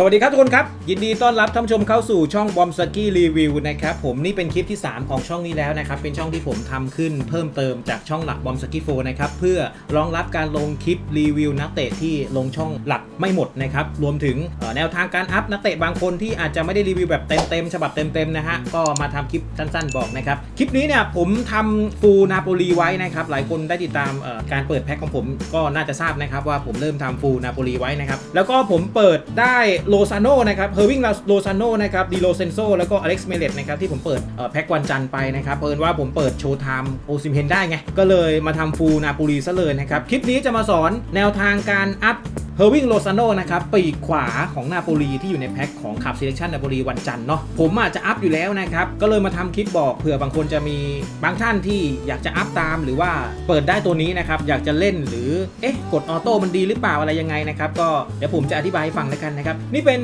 สวัสดีครับทุกคนครับ ยินดีต้อนรับท่านผู้ชมเข้าสู่ช่องบอมสกี้รีวิวนะครับผมนี่เป็นคลิปที่ 3 ของช่องนี้แล้วนะครับเป็นช่องที่ผมทำขึ้นเพิ่มเติมจากช่องหลักบอมสกี้โฟนะครับเพื่อรองรับการลงคลิปรีวิวนักเตะที่ลงช่องหลักไม่หมดนะครับรวมถึงแนวทางการอัพนักเตะบางคนที่อาจจะไม่ได้รีวิวแบบเต็มๆฉบับเต็มๆนะฮะก็มาทำคลิปสั้นๆบอกนะครับคลิปนี้เนี่ยผมทำฟูนาโปลีไว้นะครับหลายคนได้ติดตามการเปิดแพ็คของผมก็น่าจะทราบนะครับว่าผมเริ่มทำฟูนาโปลีไว้นะครับแล้วก็ผมเปิดได้โลซานโนนะครับเฮอร์วิงโลซานโนนะครับดีโลเซนโซแล้วก็อเล็กซ์เมเลตนะครับที่ผมเปิดแพ็กวันจันไปนะครับเปิดว่าผมเปิดโชว์ไทม์โอซิมเฮนได้ไง ก็เลยมาทำฟูนาปูรีซะเลยนะครับ คลิปนี้จะมาสอนแนวทางการอัพ เฮอร์วิงโลซาโนนะครับปีกขวาของนาโปลีที่อยู่ในแพ็คของขับ Selection นาโปลีวันจันทร์เนาะผมอาจจะอัพอยู่แล้วนะครับ ก็เลยมาทำคลิปบอกเผื่อบางคนจะมีบางท่านที่อยากจะอัพตามหรือว่าเปิดได้ตัวนี้นะครับ อยากจะเล่นหรือ เอ๊ะ กดออโต้มันดีหรือเปล่าอะไรยังไงนะครับ ก็เดี๋ยวผมจะอธิบายให้ฟังแล้วกันนะครับ นี่เป็น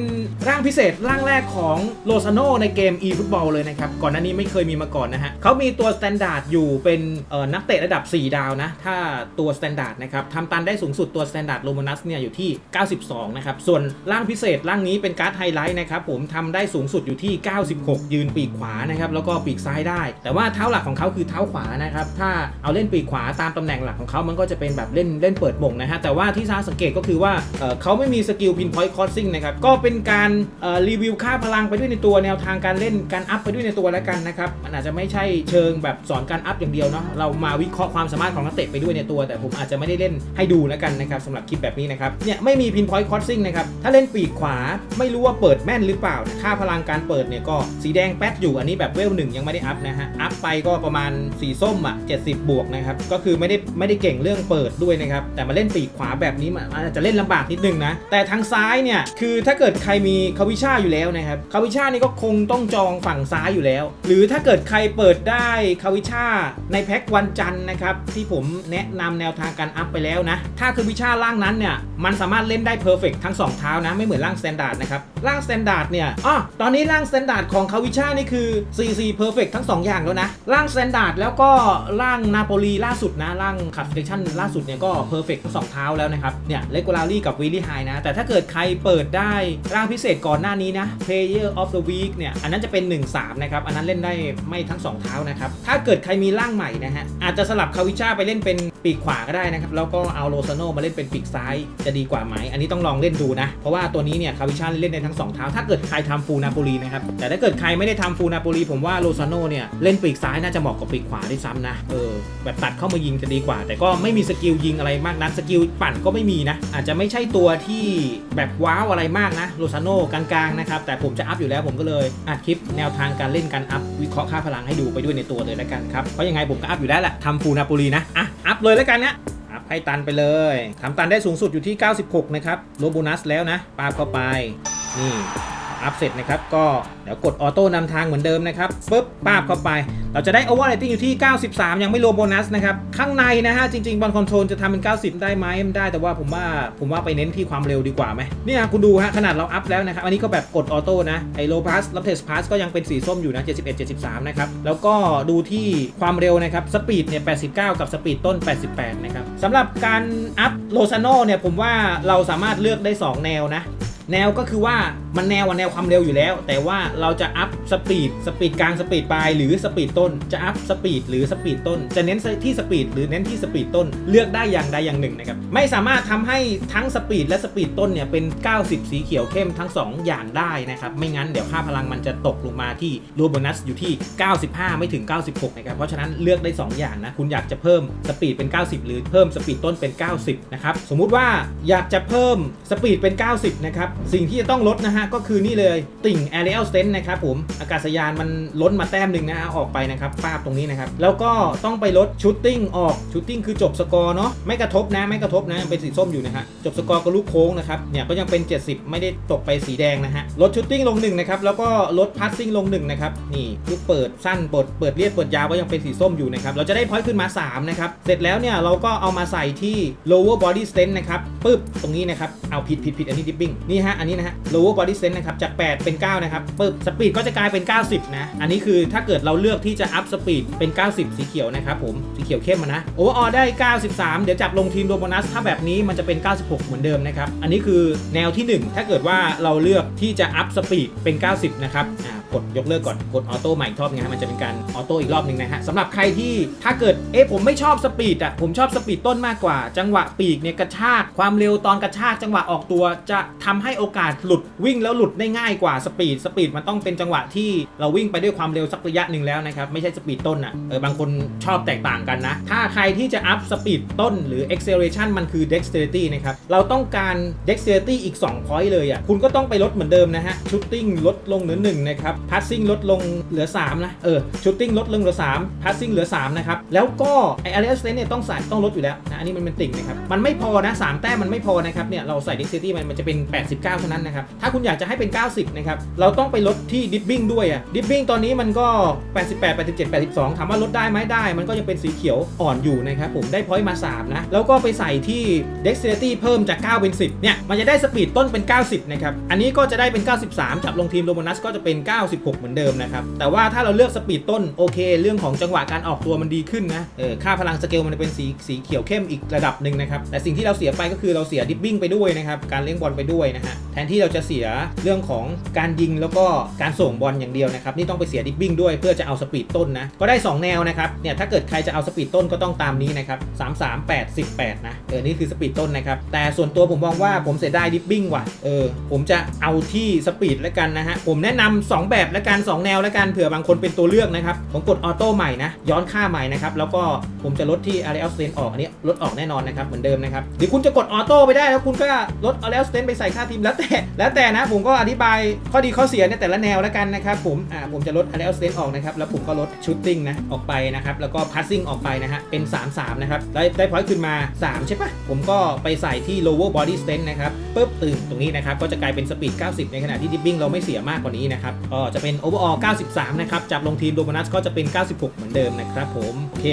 ร่างพิเศษร่างแรกของโลซาโนในเกม e-football เลยนะครับ ก่อนหน้านี้ไม่เคยมีมาก่อนนะฮะเขามีตัวสแตนดาร์ดอยู่เป็นนักเตะระดับ 4 ดาวนะถ้าตัวสแตนดาร์ดนะครับทำตันได้สูงสุดตัวสแตนดาร์ดโลมานัสเนี่ยอยู่ที่92 นะครับ ส่วนร่างพิเศษร่างนี้เป็นการ์ดไฮไลท์นะครับผมทำได้สูงสุดอยู่ที่ 96 ยืนปีกขวานะครับแล้วก็ปีกซ้ายได้ แต่ว่าเท้าหลักของเขาคือเท้าขวานะครับถ้าเอาเล่นปีกขวาตามตำแหน่งหลักของเขามันก็จะเป็นแบบเล่นเล่นเปิดบ่งนะฮะแต่ว่าที่น่าสังเกตก็คือว่าเเขาไม่มีสกิลพินพอยต์คอร์ซิ่งนะครับก็เป็นการรีวิวค่าพลังไปด้วยในตัวแนวทางการเล่นการอัพไปด้วยในตัวแล้วกันนะครับมันอาจจะไม่ใช่เชิงแบบสอนการอัพอย่างเดียวเนาะเรามาวิเคราะห์ความสามารถของนักเตะไปด้วยในตัว แต่ผมอาจจะไม่ได้เล่นให้ดูแล้วกันนะครับสำหรับคลิปแบบนี้นะครับเนี่ยไม่มีพินพอยต์คอร์ซิ่งนะครับ ถ้าเล่นปีกขวาไม่รู้ว่าเปิดแม่นหรือเปล่า ค่าพลังการเปิดเนี่ยก็สีแดงแป๊ดอยู่อันนี้แบบเวลหนึ่งยังไม่ได้อัพนะฮะ อัพไปก็ประมาณสีส้มอะ70 บวกนะครับ ก็คือไม่ได้ไม่ได้เก่งเรื่องเปิดด้วยนะครับ แต่มาเล่นปีกขวาแบบนี้มันอาจจะเล่นลำบากนิดนึงนะ แต่ทางซ้ายเนี่ยคือถ้าเกิดใครมีคาวิชาอยู่แล้วนะครับคาวิชานี่ก็คงต้องจองฝั่งซ้ายอยู่แล้ว หรือถ้าเกิดใครเปิดได้คาวิชาในแพ็ควันจันทร์นะครับที่ผมแนะนำแนวทางการอัพไปแล้วนะถ้าคาวิชาล่างนั้นเนี่ยมันสามารถเล่นได้เพอร์เฟกทั้งสองเท้านะ ไม่เหมือนร่างสแตนดาร์ดนะครับ ร่างสแตนดาร์ดเนี่ยอ๋อตอนนี้ร่างสแตนดาร์ดของคาวิชานี่คือ CC Perfect ทั้ง 2 อย่างแล้วนะ ร่างสแตนดาร์ดแล้วก็ร่างนาโปลีล่าสุดนะ ร่างขับสเตชันล่าสุดเนี่ยก็ Perfect ทั้งสองเท้าแล้วนะครับ เนี่ยเลกูลารี่กับวิลลี่ไฮนะ แต่ถ้าเกิดใครเปิดได้ร่างพิเศษก่อนหน้านี้นะ Player of the Week เนี่ยอันนั้นจะเป็น 1-3 นะครับ อันนั้นเล่นได้ไม่ทั้ง 2 เท้านะครับถ้าเกิดใครมีร่างใหม่นะฮะอาจจะสลับคาวิชาไปเล่นเป็น ปีกขวาก็ได้นะครับ แล้วก็เอาโลซาโนมาเล่นเป็นปีกซ้ายจะดีกว่าไหม อันนี้ต้องลองเล่นดูนะ เพราะว่าตัวนี้เนี่ยคาวิชาเล่นได้ทั้งสองเท้า ถ้าเกิดใครทำฟูนาโปลีนะครับ แต่ถ้าเกิดใครไม่ได้ทำฟูนาโปลีผมว่าโลซาโนเนี่ยเล่นปีกซ้ายน่าจะเหมาะกับปีกขวาด้วยซ้ำนะ เออแบบตัดเข้ามายิงจะดีกว่า แต่ก็ไม่มีสกิลยิงอะไรมากนัก สกิลปั่นก็ไม่มีนะ อาจจะไม่ใช่ตัวที่แบบว้าวอะไรมากนะโลซาโนกลางๆนะครับ แต่ผมจะอัพอยู่แล้วผมก็เลยอัดคลิปแนวทางการเล่นการอัพวิเคราะห์ค่าพลังให้ดูไปด้วยในตัวเลยแล้วกันครับ เพราะยังไงผมก็อัพอยู่แล้วแหละทำฟูนาโปลีนะอะ อัพเลยแล้วกันเนี้ยอัพให้ตันไปเลยทำตันได้สูงสุดอยู่ที่ 96 นะครับรวมโบนัสแล้วนะปาบเข้าไป นี่ อัพเสร็จนะครับ ก็เดี๋ยวกดออโต้นำทางเหมือนเดิมนะครับปึ๊บป้าบเข้าไป เราจะได้โอเวอร์เรตติ้งอยู่ที่ 93 ยังไม่รวมโบนัสนะครับ ข้างในนะฮะ จริงๆบอลคอนโทรลจะทำเป็น 90 ได้ไหมไม่ได้แต่ว่าผมว่าผมว่าไปเน้นที่ความเร็วดีกว่าไหมเนี่ยคุณดูฮะ ขนาดเราอัพแล้วนะครับ อันนี้ก็แบบกดออโต้นะไอโลพาสลับเทสพาสก็ยังเป็นสีส้มอยู่นะ 71 73 นะครับ แล้วก็ดูที่ความเร็วนะครับสปีดเนี่ย 89 กับสปีดต้น 88 นะครับสำหรับการอัพโลซาโนเนี่ยผมว่าเราสามารถเลือกได้ 2 แนวนะ แนวก็คือว่ามันแนวอะแนวความเร็วอยู่แล้ว แต่ว่าเราจะอัพสปีดสปีดกลางสปีดปลายหรือสปีดต้นจะอัพสปีดหรือสปีดต้น จะเน้นที่สปีดหรือเน้นที่สปีดต้นเลือกได้อย่างใดอย่างหนึ่งนะครับไม่สามารถทำให้ทั้งสปีดและสปีดต้นเนี่ยเป็น 90 สีเขียวเข้มทั้ง 2 อย่างได้นะครับไม่งั้นเดี๋ยวค่าพลังมันจะตกลงมาที่รวมโบนัสอยู่ที่ 95 ไม่ถึง 96นะครับเพราะฉะนั้นเลือกได้ 2 อย่างนะคุณอยากจะเพิ่มสปีดเป็น 90 หรือเพิ่มสปีดต้นเป็น 90นะครับสมมุติว่าอยากจะเพิ่มสปีดเป็น 90นะครับสิ่งที่จะต้องลดนะฮะ ก็คือนี่เลยติ่ง Aerial Sense นะครับผม อากาศยานมันล้นมาแต้มหนึ่งนะฮะออกไปนะครับป้าบตรงนี้นะครับ แล้วก็ต้องไปลดชูตติ้งออกชูตติ้งคือจบสกอร์เนาะไม่กระทบนะไม่กระทบนะยังเป็นสีส้มอยู่นะฮะจบสกอร์ก็ลูกโค้งนะครับเนี่ยก็ยังเป็น 70 ไม่ได้ตกไปสีแดงนะฮะลดชูตติ้งลงหนึ่งนะครับแล้วก็ลดพัสซิ่งลงหนึ่งนะครับนี่ลูกเปิดสั้นเปิดเปิดเรียบเปิดยาวก็ยังเป็นสีส้มอยู่นะครับเราจะได้พอยต์ขึ้นมา3นะครับเสร็จแล้วเนี่ยเราก็เอามาใส่ที่ lower body stent นะครับ ปึ๊บตรงนี้นะครับ เอาผิดผิดผิดอันนี้ดิปปิ้งนี่ฮะอันนี้นะฮะ lower body sense นะครับจาก 8 เป็น 9 นะครับปึ๊บสปีดก็จะกลายเป็น 90 นะ อันนี้คือถ้าเกิดเราเลือกที่จะอัพสปีดเป็น 90 สีเขียวนะครับผมสีเขียวเข้มอะนะ overall ได้ 93 เดี๋ยวจับลงทีมโดโบนัสถ้าแบบนี้มันจะเป็น 96 เหมือนเดิมนะครับอันนี้คือแนวที่ 1 ถ้าเกิดว่าเราเลือกที่จะอัพสปีดเป็น 90 นะครับอ่า กดยกเลิกก่อนกดออโต้ใหม่อีกรอบนึงฮะมันจะเป็นการออโต้อีกรอบหนึ่งนะฮะสำหรับใครที่ถ้าเกิดเอ๊ะผมไม่ชอบสปีดอะผมชอบสปีดต้นมากกว่า จังหวะปีกเนี่ยกระชากความเร็วตอนกระชากจังหวะออกตัว จะทำให้โอกาสหลุดวิ่งแล้วหลุดได้ง่ายกว่าสปีดสปีดมันต้องเป็นจังหวะที่เราวิ่งไปด้วยความเร็วสักระยะหนึ่งแล้วนะครับไม่ใช่สปีดต้นอะเออบางคนชอบแตกต่างกันนะถ้าใครที่จะอัพสปีดต้นหรือ acceleration มันคือ dexterity นะครับเราต้องการ dexterity อีก2 point เลยอะคุณก็ต้องไปลดเหมือนเดิมนะฮะ shooting ลดลงเหลือ1นะครับ passing ลดลงเหลือ 3 นะ เออ shooting ลดลงเหลือ3 passing เหลือ 3 นะครับ แล้วก็ไอ area strength เนี่ยต้องใส่ต้องลดอยู่แล้วนะอันนี้มันเป็นติ่งนะครับ มันไม่พอนะ 3 แต้มมันไม่พอนะครับเนี่ยเราใส่ dexterity มันมันจะเป็น 89 เท่านั้นนะครับ ถ้าคุณอยากจะให้เป็น 90 นะครับ เราต้องไปลดที่ dipping ด้วยอะ dipping ตอนนี้มันก็ 88 87 82 ถามว่าลดได้ไหมได้ มันก็ยังเป็นสีเขียวอ่อนอยู่นะครับผมได้ point มา 3 นะ แล้วก็ไปใส่ที่ dexterity เพิ่มจาก 9 เป็น 10 เนี่ยมันจะได้สปีดต้นเป็น 90 นะครับอันนี้ก็จะได้เป็น 93 จับลงทีมโดมนัสก็จะเป็น96 เหมือนเดิมนะครับ แต่ว่าถ้าเราเลือกสปีดต้นโอเค เรื่องของจังหวะการออกตัวมันดีขึ้นนะเออค่าพลังสเกลมันเป็นสีสีเขียวเข้มอีกระดับหนึ่งนะครับ แต่สิ่งที่เราเสียไปก็คือเราเสียดิปปิ้งไปด้วยนะครับ การเลี้ยงบอลไปด้วยนะฮะ แทนที่เราจะเสียเรื่องของการยิงแล้วก็การส่งบอลอย่างเดียวนะครับ นี่ต้องไปเสียดิปปิ้งด้วยเพื่อจะเอาสปีดต้นนะ ก็ได้ 2 แนวนะครับ เนี่ยถ้าเกิดใครจะเอาสปีดต้นก็ต้องตามนี้นะครับ3 3 8 18 นะ เออ นี่คือสปีดต้นนะครับ แต่ส่วนตัวผมมองว่าผมเสียดายดิปปิ้งว่ะ เออ ผมจะเอาที่สปีดแล้วกันนะฮะ ผมแนะนำ2แบบแล้วกัน2แนวแล้วกันเผื่อบางคนเป็นตัวเลือกนะครับผมกดออโต้ใหม่นะย้อนค่าใหม่นะครับแล้วก็ผมจะลดที่ a r e a l strength ออกอันนี้ลดออกแน่นอนนะครับเหมือนเดิมนะครับหรือคุณจะกดออโต้ไปได้แล้วคุณก็ลด a r e a l s t e n ไปใส่ค่าทีมแล้วแต่แล้วแต่นะผมก็อธิบายข้อดีข้อเสียในแต่ละแนวแล้วกันนะครับผมอ่าผมจะลด a r e a l s t e n ออกนะครับแล้วผมก็ลด shooting นะออกไปนะครับแล้วก็ passing ออกไปนะฮะเป็น 3 3 นะครับได้ได้พอยต์ขึ้นมา 3 ใช่ปะผมก็ไปใส่ที่ lower body strength นะครับปุ๊บตื่นตรงนี้นะครับก็จะกลายเป็นสปีด90 ในขณะที่ dipping เราไม่เสียมากกว่านี้นะครับก็จะเป็นโอเวอร์ออล93 นะครับ จับลงทีมโดมนัสก็จะเป็น 96 เหมือนเดิมนะครับผม โอเค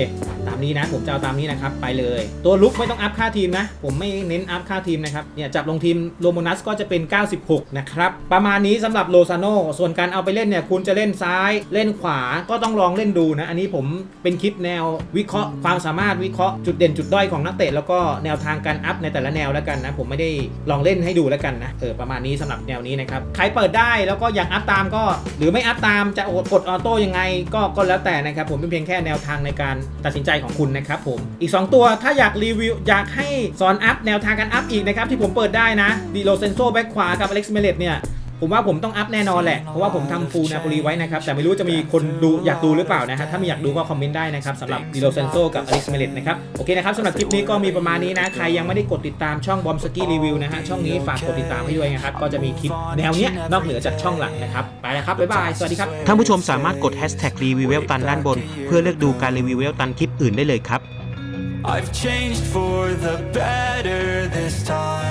ตามนี้นะผมจะเอาตามนี้นะครับไปเลย ตัวลุกไม่ต้องอัพค่าทีมนะ ผมไม่เน้นอัพค่าทีมนะครับเนี่ยจับลงทีมโลโมนัสก็จะเป็น 96 นะครับประมาณนี้สำหรับโลซาโนส่วนการเอาไปเล่นเนี่ยคุณจะเล่นซ้ายเล่นขวาก็ต้องลองเล่นดูนะ อันนี้ผมเป็นคลิปแนววิเคราะห์ความสามารถวิเคราะห์จุดเด่นจุดด้อยของนักเตะแล้วก็แนวทางการอัพในแต่ละแนวแล้วกันนะผมไม่ได้ลองเล่นให้ดูแล้วกันนะเออประมาณนี้สำหรับแนวนี้นะครับใครเปิดได้แล้วก็อยากอัพตามก็ หรือไม่อัพตามจะกดออโต้ยังไงก็ก็แล้วแต่นะครับผมเป็นเพียงแค่แนวทางในการตัดสินใจของคุณนะครับผม อีก 2 ตัวถ้าอยากรีวิว อยากให้สอนอัพแนวทางการอัพอีกนะครับที่ผมเปิดได้นะดีโลเซนโซแบ็คขวากับอเล็กซ์เมเลตเนี่ย ผมว่าผมต้องอัพแน่นอนแหละ เพราะว่าผมทำฟูลนาโปลีไว้นะครับ แต่ไม่รู้จะมีคนดูอยากดูหรือเปล่านะฮะ ถ้าไม่อยากดูก็คอมเมนต์ได้นะครับสำหรับดิโลเซนโซกับอเล็กซ์เมเลตนะครับ โอเคนะครับสำหรับคลิปนี้ก็มีประมาณนี้นะ ใครยังไม่ได้กดติดตามช่องบอมสกี้รีวิวนะฮะ ช่องนี้ฝากกดติดตามให้ด้วยนะครับ ก็จะมีคลิปแนวเนี้ยนอกเหนือจากช่องหลักนะครับ ไปแล้วครับ บ๊ายบาย สวัสดีครับ ท่านผู้ชมสามารถกด hashtag รีวิวเวลตันด้านบน เพื่อเลือกดูการรีวิวเวลตันคลิปอื่นได้เลยครับ I've changed for the better this time.